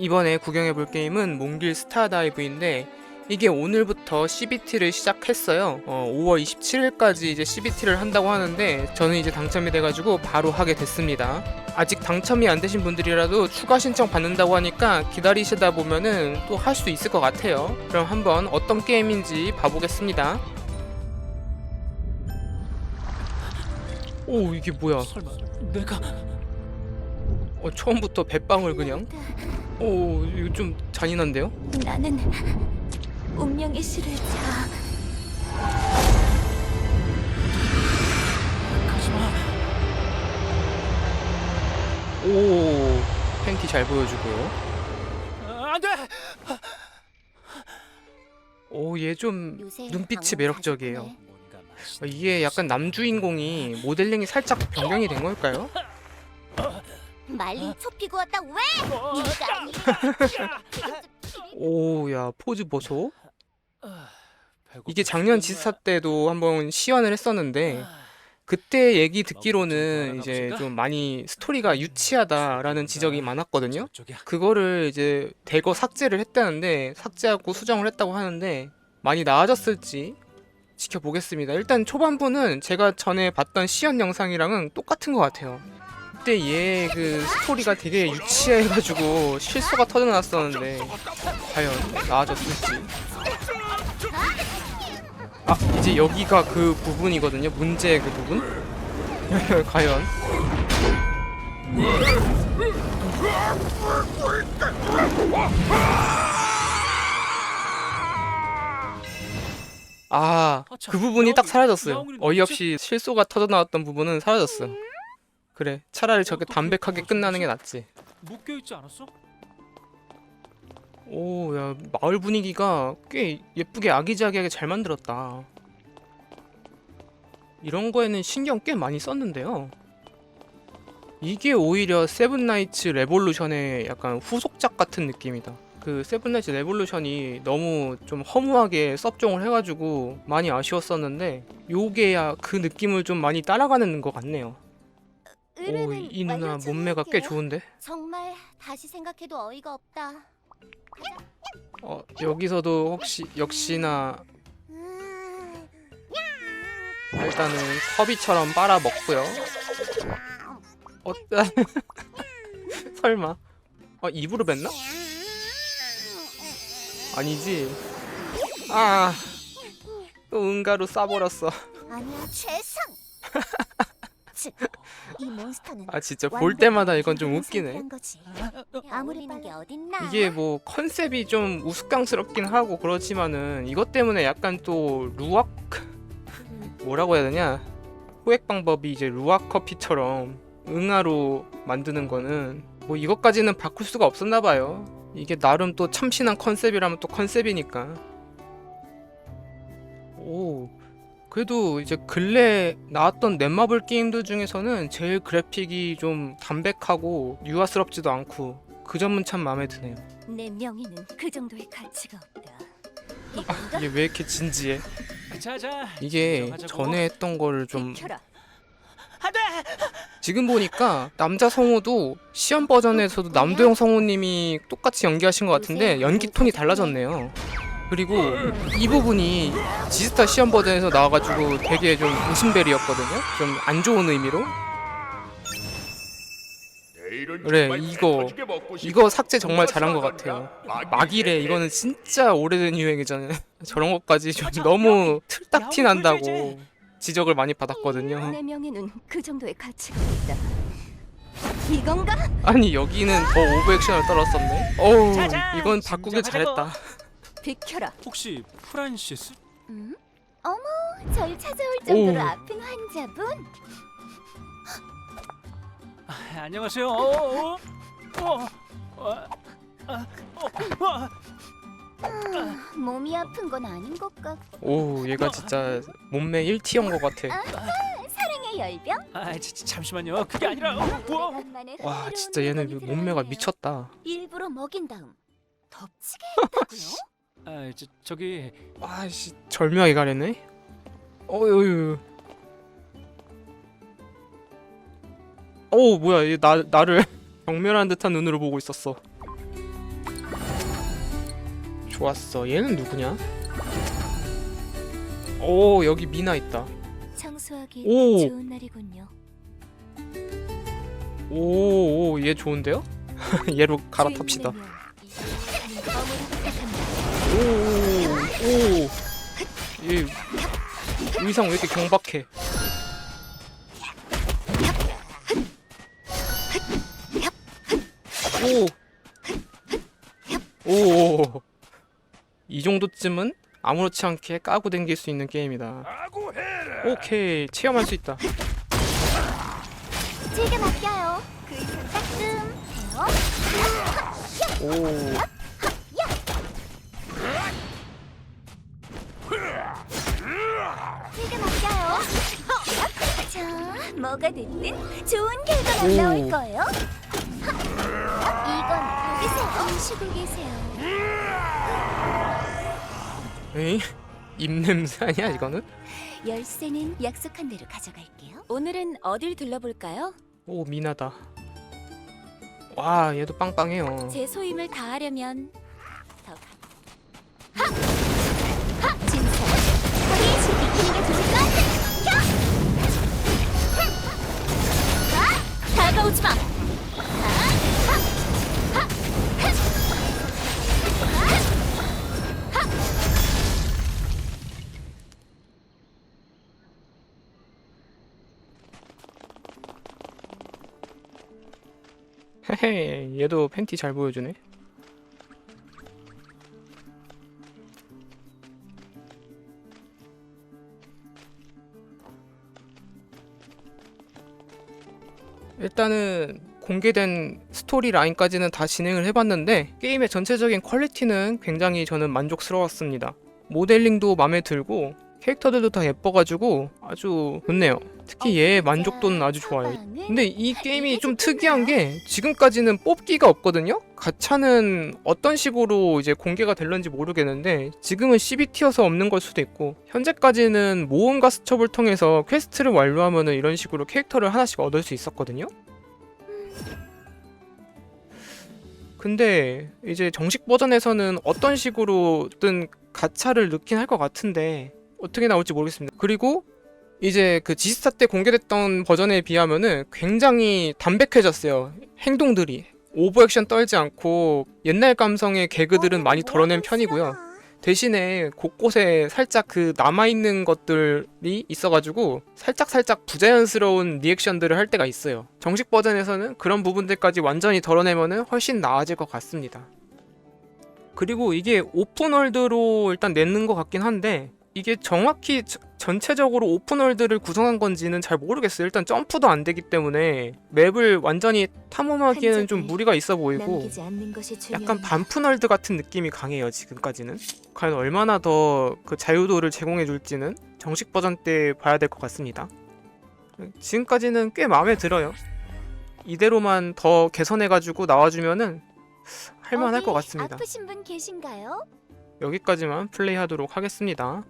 이번에 구경해 볼 게임은 몽길 스타다이브인데 이게 오늘부터 CBT를 시작했어요. 어, 5월 27일까지 이제 CBT를 한다고 하는데 저는 이제 당첨이 돼가지고 바로 하게 됐습니다. 아직 당첨이 안 되신 분들이라도 추가 신청 받는다고 하니까 기다리시다 보면은 또 할 수 있을 것 같아요. 그럼 한번 어떤 게임인지 봐보겠습니다. 오 이게 뭐야? 설마 내가 어, 처음부터 뱃방울 그냥? 오 이거 좀 잔인한데요? 나는 운명의 실을 자 가지마 오 팬티 잘 보여주고요. 아, 안 돼 오 얘 좀 요새 눈빛이 매력적이에요. 맛있 이게 약간 남주인공이 모델링이 살짝 변경이 된 걸까요? 보네. 말리 초 피고 왔다 왜? 어, 네가 오야 포즈 보소. 배고파 이게 작년 지스타 때도 한번 시연을 했었는데 그때 얘기 듣기로는 이제 좀 많이 스토리가 유치하다라는 지적이 많았거든요. 그거를 이제 대거 삭제를 했다는데 삭제하고 수정을 했다고 하는데 많이 나아졌을지 지켜보겠습니다. 일단 초반부는 제가 전에 봤던 시연 영상이랑은 똑같은 것 같아요. 그때 얘 그 스토리가 되게 유치해가지고 실수가 터져나왔었는데 과연 나아졌을지. 아 이제 여기가 그 부분이거든요. 문제 그 부분. 과연. 아, 그 부분이 딱 사라졌어요. 어이없이 실소가 터져 나왔던 부분은 사라졌어. 그래, 차라리 저게 담백하게 끝나는 게 낫지. 묶여 있지 않았어? 오, 야, 마을 분위기가 꽤 예쁘게 아기자기하게 잘 만들었다. 이런 거에는 신경 꽤 많이 썼는데요. 이게 오히려 세븐나이츠 레볼루션의 약간 후속작 같은 느낌이다. 그 세븐나이츠 레볼루션이 너무 좀 허무하게 섭종을 해가지고 많이 아쉬웠었는데 요게야 그 느낌을 좀 많이 따라가는 것 같네요. 오, 의뢰는 이 누나 몸매가 꽤. 좋은데? 정말 다시 생각해도 어이가 없다. 어, 여기서도 혹시 역시나 음, 일단은 허비처럼 빨아 먹고요. 어, 설마? 어, 입으로 뱉나? 아니지. 아, 또 응가로 싸버렸어. 아니야 최상. 즉, 이 몬스터는 아, 진짜 볼 때마다 이건 좀 웃기네. 아무리 게 어딨나? 이게 뭐 컨셉이 좀 우스꽝스럽긴 하고 그렇지만은 이것 때문에 약간 또 루악 뭐라고 해야 되냐 호액 방법이 이제 루악 커피처럼 응아로 만드는 거는 뭐 이것까지는 바꿀 수가 없었나 봐요. 이게 나름 또 참신한 컨셉이라면 또 컨셉이니까. 오. 그래도 이제 근래 나왔던 넷마블 게임들 중에서는 제일 그래픽이 좀 담백하고 유아스럽지도 않고 그 점은 참 마음에 드네요. 내 명예는 그 정도의 가치가 없다. 아, 이건가? 이게 왜 이렇게 진지해? 자자 이게. 전에 했던 거를 좀 비켜라. 안돼 지금 보니까 남자 성우도 시연 버전에서도 남도영 성우님이 똑같이 연기하신 것 같은데 연기 톤이 달라졌네요. 그리고 이 부분이 지스타 시연 버전에서 나와가지고 되게 좀 웃음벨이었거든요. 좀 안 좋은 의미로. 그래, 이거- 이거 삭제 정말 잘한 것 같아요. 막이래 이거는 진짜 오래된 유행이잖아요. 저런 것까지 좀 너무 틀딱 티 난다고 지적을 많이 받았거든요. 내 명예는 그 정도의 가치가 없다. 이건가? 아니 여기는 더 오버액션을 떨었었네. 어우! 이건 바꾸길. 잘했다. 비켜라. 혹시 프란시스? 음? 어머, 절 찾아올 정도로 오. 아픈 환자분? 아, 안녕하세요 어, 어, 어, 어, 아, 어, 어. 아, 몸이 아픈 건 아닌 것 같고 오 얘가 진짜 몸매 1T인 것 같아. 사랑의 열병? 아, 지- 지- 잠시만요 그게 아니라 어. 오래간만에 와 흥미로운 진짜 얘는 몸매가 들어가네. 미쳤다. 일부러 먹인 다음 덮치게 했다고요? 아, 저, 저기 와씨 절묘하게 가렸네. 어유. 오 뭐야 얘 나 나를 경멸한 듯한 눈으로 보고 있었어. 좋았어. 얘는 누구냐? 오 여기 미나 있다. 청소하기 오. 좋은 날이군요. 오, 얘 좋은데요? 얘로 갈아탑시다. 부탁합니다. 오, 오, 얘 의상 왜 이렇게 경박해? 오, 오, 이 정도쯤은 아무렇지 않게 까고 댕길 수 있는 게임이다. 오케이, 체험할 수 있다. 제게 맡겨요. 그 따끔. 오, 뭐가 됐든 좋은 결과가 오. 나올 거예요. 이건 여기서 쉬고 계세요. 에이, 입냄새 아니야 이거는? 열쇠는 약속한 대로 가져갈게요. 오늘은 어딜 둘러볼까요? 오, 미나다. 와, 얘도 빵빵해요. 제 소임을 다하려면 헤헤, 얘도 팬티 잘 보여주네. 일단은 공개된 스토리 라인까지는 다 진행을 해봤는데 게임의 전체적인 퀄리티는 굉장히 저는 만족스러웠습니다. 모델링도 마음에 들고 캐릭터들도 다 예뻐가지고 아주 좋네요. 특히 얘의 만족도는 아주 좋아요. 근데 이 게임이 좀 특이한 게 지금까지는 뽑기가 없거든요. 가차는 어떤 식으로 이제 공개가 될런지 모르겠는데 지금은 CBT여서 없는 걸 수도 있고 현재까지는 모험가 수첩을 통해서 퀘스트를 완료하면은 이런 식으로 캐릭터를 하나씩 얻을 수 있었거든요. 근데 이제 정식 버전에서는 어떤 식으로든 가차를 넣긴 할 것 같은데 어떻게 나올지 모르겠습니다. 그리고 이제 그 지스타 때 공개됐던 버전에 비하면은 굉장히 담백해졌어요. 행동들이 오버액션 떨지 않고 옛날 감성의 개그들은 많이 덜어낸 편이고요. 대신에 곳곳에 살짝 그 남아있는 것들이 있어가지고 살짝 살짝 부자연스러운 리액션들을 할 때가 있어요. 정식 버전에서는 그런 부분들까지 완전히 덜어내면은 훨씬 나아질 것 같습니다. 그리고 이게 오픈월드로 일단 내는 것 같긴 한데 이게 정확히 저- 전체적으로 오픈월드를 구성한 건지는 잘 모르겠어요. 일단 점프도 안 되기 때문에 맵을 완전히 탐험하기에는 좀 무리가 있어 보이고. 약간 반푼월드 같은 느낌이 강해요. 지금까지는 과연 얼마나 더 그 자유도를 제공해 줄지는 정식 버전 때 봐야 될 것 같습니다. 지금까지는 꽤 마음에 들어요. 이대로만 더 개선해가지고 나와주면은 할만할 것 같습니다. 여기까지만 플레이하도록 하겠습니다.